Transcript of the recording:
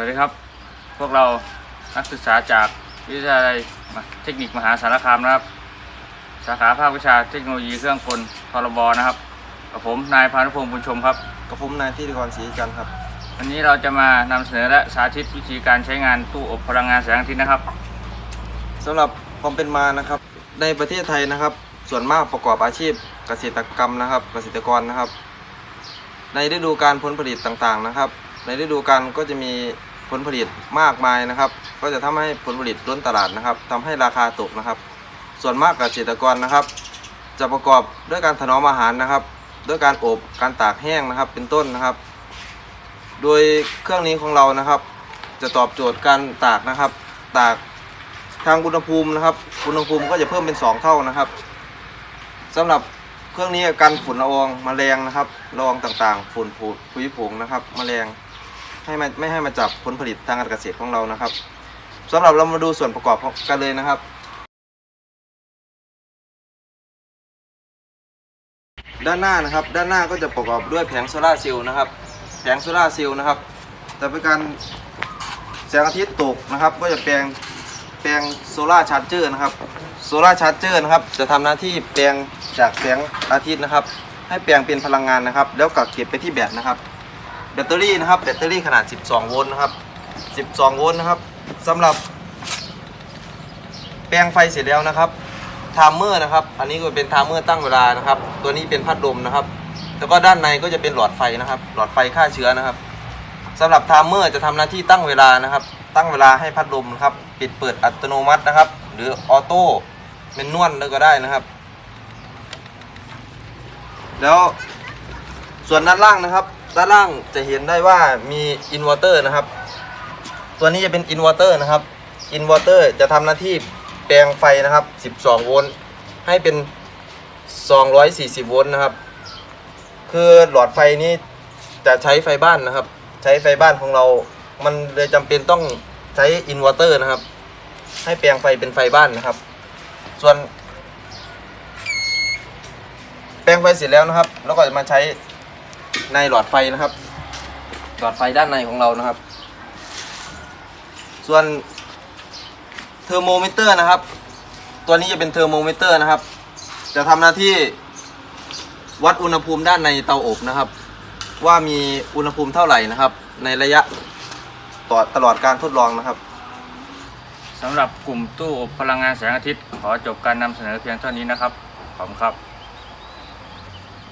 วัสดีครับ พวกเรานักศึกษาจากวิทยาลัยเทคนิคมหาสารคามนะครับ สาขาภาควิชาเทคโนโลยีเครื่องกลทรบนะครับกับผมนายพานุพงศ์บุญชมครับกับผมนายที่กรศรีจันทร์ครับ วันนี้เราจะมานำเสนอและสาธิตวิธีการใช้งานตู้อบพลังงานแสงอาทิตย์นะครับสำหรับความเป็นมานะครับ ในประเทศไทยนะครับ ส่วนมากประกอบอาชีพเกษตรกรรมนะครับ เกษตรกรนะครับ ในฤดูการผลผลิตต่างๆนะครับ ในฤดูกาลก็จะมี ผลผลิตมากมายนะครับ ก็จะทำให้ผลผลิตล้นตลาดนะครับทำให้ราคาตกนะครับ ส่วนมากเกษตรกรนะครับ จะประกอบด้วยการถนอมอาหารนะครับ ด้วยการอบการตากแห้งนะครับเป็นต้นนะครับ โดยเครื่องนี้ของเรานะครับ จะตอบโจทย์การตากนะครับ ตากทางอุณหภูมินะครับอุณหภูมิก็จะเพิ่มเป็น 2 เท่านะครับสำหรับเครื่องนี้กันฝุ่นละอองแมลงนะครับละอองต่างๆ ฝุ่นผุผุยผงนะครับมแมลง ให้มันไม่ให้มาจับผลผลิตทางการเกษตรของเรานะครับสำหรับเรามาดูส่วนประกอบกันเลยนะครับ ด้านหน้านะครับ ด้านหน้าก็จะประกอบด้วยแผงโซลาร์เซลล์นะครับ แผงโซลาร์เซลล์นะครับจะเป็นการแสงอาทิตย์ตกนะครับ ก็จะแปลงแปลงโซลาร์ชาร์จเจอร์นะครับโซลาร์ชาร์จเจอร์นะครับ จะทำหน้าที่แปลงจากแสงอาทิตย์นะครับ ให้แปลงเป็นพลังงานนะครับ แล้วกักเก็บไปที่แบตนะครับ แบตเตอรี่นะครับแบตเตอรี่ขนาด 12 โวลต์นะครับ 12 โวลต์นะครับสำหรับ แปลงไฟเสร็จแล้วนะครับไทมเมอร์นะครับ อันนี้ก็เป็นไทมเมอร์ตั้งเวลานะครับ ตัวนี้เป็นพัดลมนะครับ แล้วก็ด้านในก็จะเป็นหลอดไฟนะครับ หลอดไฟฆ่าเชื้อนะครับสำหรับไทมเมอร์จะทำหน้าที่ตั้งเวลานะครับ ตั้งเวลาให้พัดลมนะครับ ปิดเปิดอัตโนมัตินะครับ หรือออโต้เป็นนวลแล้วก็ได้นะครับ แล้วส่วนด้านล่างนะครับ ด้านล่างจะเห็นได้ว่ามีอินเวอร์เตอร์นะครับ ตัวนี้จะเป็นอินเวอร์เตอร์นะครับอินเวอร์เตอร์จะทำหน้าที่แปลงไฟนะครับ 12 โวลต์ให้เป็น 240 โวลต์นะครับ คือหลอดไฟนี้จะใช้ไฟบ้านนะครับ ใช้ไฟบ้านของเรา มันเลยจำเป็นต้องใช้อินเวอร์เตอร์นะครับ ให้แปลงไฟเป็นไฟบ้านนะครับ ส่วน แปลงไฟเสร็จแล้วนะครับ แล้วก็จะมาใช้ ในหลอดไฟนะครับ หลอดไฟด้านในของเรานะครับ ส่วนเทอร์โมมิเตอร์นะครับ ตัวนี้จะเป็นเทอร์โมมิเตอร์นะครับ จะทำหน้าที่วัดอุณหภูมิด้านในเตาอบนะครับ ว่ามีอุณหภูมิเท่าไหร่นะครับ ในระยะต่อตลอดการทดลองนะครับสำหรับกลุ่มตู้อบพลังงานแสงอาทิตย์ ขอจบการนำเสนอเพียงเท่านี้นะครับ ขอบคุณครับ